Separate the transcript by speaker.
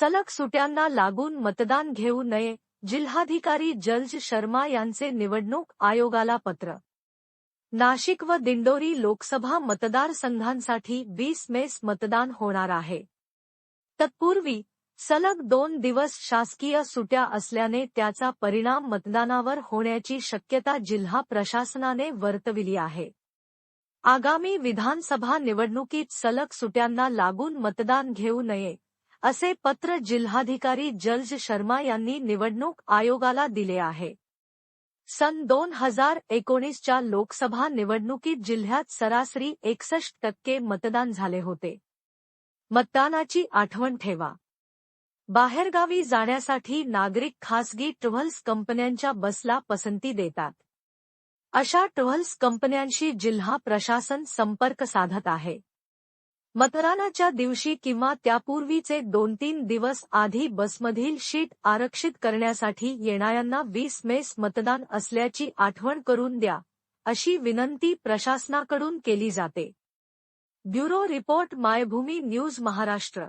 Speaker 1: सलग सुट्यांना लागून मतदान घेऊ नये जिल्हाधिकारी जल्ज शर्मा यांचे निवडणूक आयोगाला पत्र. नाशिक व दिंडोरी लोकसभा मतदारसंघांसाठी वीस मेस मतदान होणार आहे. तत्पूर्वी सलग दोन दिवस शासकीय सुट्या असल्याने त्याचा परिणाम मतदानावर होण्याची शक्यता जिल्हा प्रशासनाने वर्तविली आहे. आगामी विधानसभा निवडणुकीत सलग सुट्यांना लागून मतदान घेऊ नये असे पत्र जिल्हाधिकारी जल्ज शर्मा यांनी निवडणूक आयोगाला दिले आहे. सन दोन हजार एकोणीसच्या लोकसभा निवडणुकीत जिल्ह्यात सरासरी एकसष्ट टक्के मतदान झाले होते. मतदानाची आठवण ठेवा. बाहेरगावी जाण्यासाठी नागरिक खासगी ट्रव्हल्स कंपन्यांच्या बसला पसंती देतात. अशा ट्रव्हल्स कंपन्यांशी जिल्हा प्रशासन संपर्क साधत आहे. मतदानाच्या दिवशी किंवा त्यापूर्वीचे दोन तीन दिवस आधी बसमधील शीट आरक्षित करण्यासाठी येणाऱ्यांना वीस मेस मतदान असल्याची आठवण करून द्या अशी विनंती प्रशासनाकडून केली जाते. Bureau report Maybhumi news Maharashtra.